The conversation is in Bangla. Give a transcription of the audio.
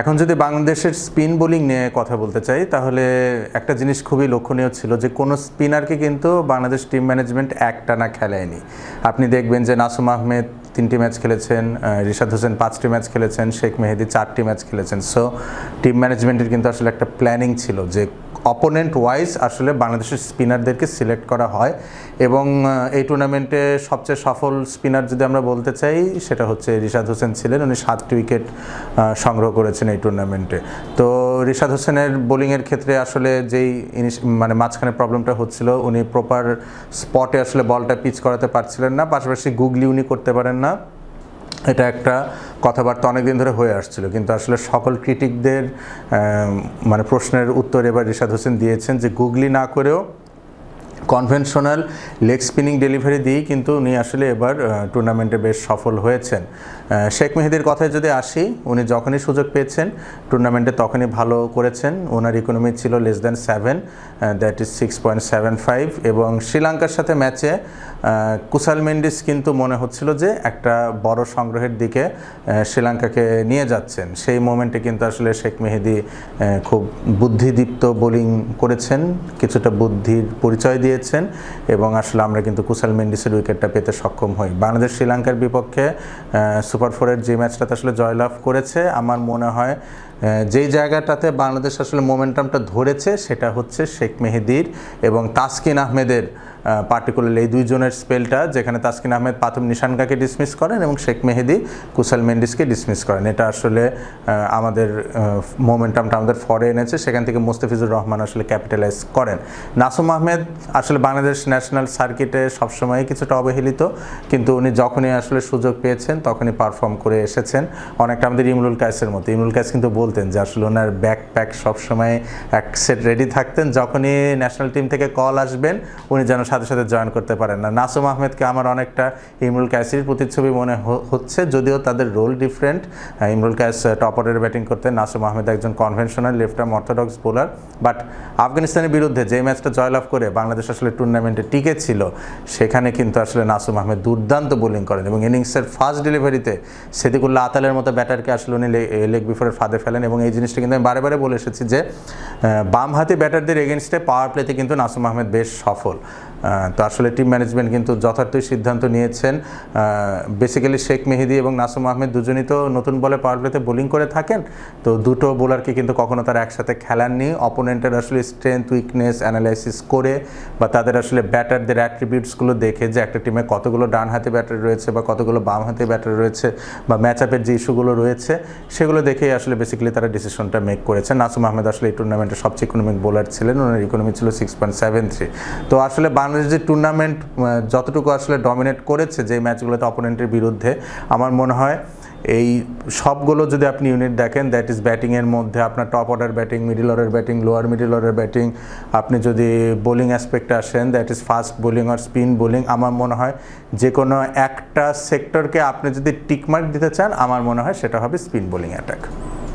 এখন যদি বাংলাদেশের স্পিন বোলিং নিয়ে কথা বলতে চাই, তাহলে একটা জিনিস খুবই লক্ষণীয় ছিল যে কোনো স্পিনারকে কিন্তু বাংলাদেশ টিম ম্যানেজমেন্ট একটানা খেলায়নি। আপনি দেখবেন যে নাসুম আহমেদ তিনটি ম্যাচ খেলেছেন রিশাদ হোসেন পাঁচটি ম্যাচ খেলেছেন, শেখ মেহেদি চারটি ম্যাচ খেলেছেন। সো টিম ম্যানেজমেন্টের কিন্তু আসলে একটা প্ল্যানিং ছিল যে অপোনেন্ট ওয়াইজ আসলে বাংলাদেশের স্পিনারদেরকে সিলেক্ট করা হয় এবং এই টুর্নামেন্টে সবচেয়ে সফল স্পিনার যদি আমরা বলতে চাই, সেটা হচ্ছে রিশাদ হোসেন ছিলেন। উনি সাতটি উইকেট সংগ্রহ করেছেন এই টুর্নামেন্টে তো রিশাদ হোসেনের বোলিংয়ের ক্ষেত্রে আসলে যেই মানে মাঝখানে প্রবলেমটা হচ্ছিল, উনি প্রপার স্পটে আসলে বলটা পিচ করাতে পারছিলেন না। পাশাপাশি গুগলি উনি করতে পারেন না। এটা একটা কথাবার্তা অনেকদিন ধরে হয়ে আসছিল। কিন্তু আসলে সকল ক্রিটিকদের মানে প্রশ্নের উত্তর এবার রিশাদ হোসেন দিয়েছেন যে, গুগলি না করেও কনভেনশনাল লেগ স্পিনিং ডেলিভারি দিয়েই কিন্তু উনি আসলে এবার টুর্নামেন্টে বেশ সফল হয়েছেন। শেখ মেহেদির কথায় যদি আসি, উনি যখনই সুযোগ পেয়েছেন টুর্নামেন্টে তখনই ভালো করেছেন। ওনার ইকোনমি ছিল less than seven that is six point seven five এবং শ্রীলঙ্কার সাথে ম্যাচে কুসাল মেন্ডিস কিন্তু মনে হচ্ছিল যে একটা বড় সংগ্রহের দিকে শ্রীলঙ্কাকে নিয়ে যাচ্ছেন। সেই মোমেন্টে কিন্তু আসলে শেখ মেহেদি খুব বুদ্ধিদীপ্ত বোলিং করেছেন। কিছুটা বুদ্ধির পরিচয় দিয়েছেন এবং আসলে আমরা কিন্তু কুশাল মেন্ডিসের উইকেটটা পেতে সক্ষম হই। বাংলাদেশ শ্রীলঙ্কার বিপক্ষে সুপার ফোরের যে ম্যাচটাতে আসলে জয়লাভ করেছে, আমার মনে হয় যেই জায়গাটাতে বাংলাদেশ আসলে মোমেন্টামটা ধরেছে সেটা হচ্ছে শেখ মেহেদির এবং তাসকিন আহমেদের পার্টিকুলারলি এই দুইজনের স্পেলটা যেখানে তাসকিন আহমেদ পাথম নিশানকাকে ডিসমিস করেন এবং শেখ মেহেদি কুসাল মেন্ডিসকে ডিসমিস করেন। এটা আসলে আমাদের মোমেন্টামটা আমাদের ফরে এনেছে, সেখান থেকে মোস্তাফিজুর রহমান আসলে ক্যাপিটালাইজ করেন। নাসুম আহমেদ আসলে বাংলাদেশ ন্যাশনাল সার্কিটে সবসময় কিছুটা অবহেলিত, কিন্তু উনি যখনই আসলে সুযোগ পেয়েছেন, তখনই পারফর্ম করে এসেছেন। অনেকটা আমাদের ইমরুল কায়েসের মতো। ইমরুল কায়েস কিন্তু বলতেন যে আসলে ওনার ব্যাক প্যাক সবসময় এক সেট রেডি থাকতেন। যখনই ন্যাশনাল টিম থেকে কল আসবেন, উনি যেন সাথে সাথে জয়েন করতে পারেন না। নাসুম আহমেদকে আমার অনেকটা ইমরুল কায়েসির প্রতিচ্ছবি মনে হচ্ছে, যদিও তাদের role different Imrul Kayes top অর্ডারে ব্যাটিং করতে নাসুম আহমেদ একজন conventional left arm orthodox bowler but আফগানিস্তানের বিরুদ্ধে যে ম্যাচটা জয়লাভ করে বাংলাদেশ আসলে টুর্নামেন্টে টিকে ছিল, সেখানে কিন্তু আসলে নাসুম আহমেদ দুর্দান্ত বোলিং করেন এবং ইনিংসের ফার্স্ট ডেলিভারিতে সেদিকুল্লা আতালের মতো ব্যাটারকে আসলে উনি লেগ বিফোরের ফাঁদে ফেলেন এবং এই জিনিসটা কিন্তু আমি বারে বারে বলে এসেছি যে বামহাতি ব্যাটারদের এগেনস্টে পাওয়ার প্লেতে কিন্তু নাসুম আহমেদ বেশ সফল। তো আসলে টিম ম্যানেজমেন্ট কিন্তু যথার্থই সিদ্ধান্ত নিয়েছেন। বেসিক্যালি শেখ মেহেদি এবং নাসুম আহমেদ দুজনই তো নতুন বলে পাওয়ার প্লেতে বোলিং করে থাকেন। তো দুটো বোলারকে কিন্তু কখনো তারা একসাথে খেলাননি। অপোনেন্টের আসলে স্ট্রেংথ উইকনেস অ্যানালাইসিস করে বা তাদের আসলে ব্যাটারদের অ্যাট্রিবিউটসগুলো দেখে যে একটা টিমে কতগুলো ডান হাতে ব্যাটার রয়েছে বা কতগুলো বাম হাতে ব্যাটার রয়েছে বা ম্যাচ আপের যে ইস্যুগুলো রয়েছে, সেগুলো দেখেই আসলে বেসিক্যালি তারা ডিসিশনটা মেক করেছে নাসুম আহমেদ আসলে এই টুর্নামেন্টের সবচেয়ে ইকোনমিক বোলার ছিলেন। ওনার ইকোনমি ছিল সিক্স পয়েন্ট সেভেন থ্রি তো আসলে বাংলাদেশ যে টুর্নামেন্ট যতটুকু আসলে ডমিনেট করেছে যে ম্যাচগুলোতে অপোনেন্টের বিরুদ্ধে, আমার মনে হয় এই সবগুলো যদি আপনি ইউনিট দেখেন দ্যাট ইজ ব্যাটিংয়ের মধ্যে আপনার top order batting middle order batting lower middle order batting আপনি যদি বোলিং অ্যাসপেক্টে আসেন দ্যাট ইজ ফাস্ট বোলিং আর স্পিন বোলিং আমার মনে হয় যে কোনো একটা সেক্টরকে আপনি যদি টিকমার্ক দিতে চান, আমার মনে হয় সেটা হবে স্পিন বোলিং অ্যাটাক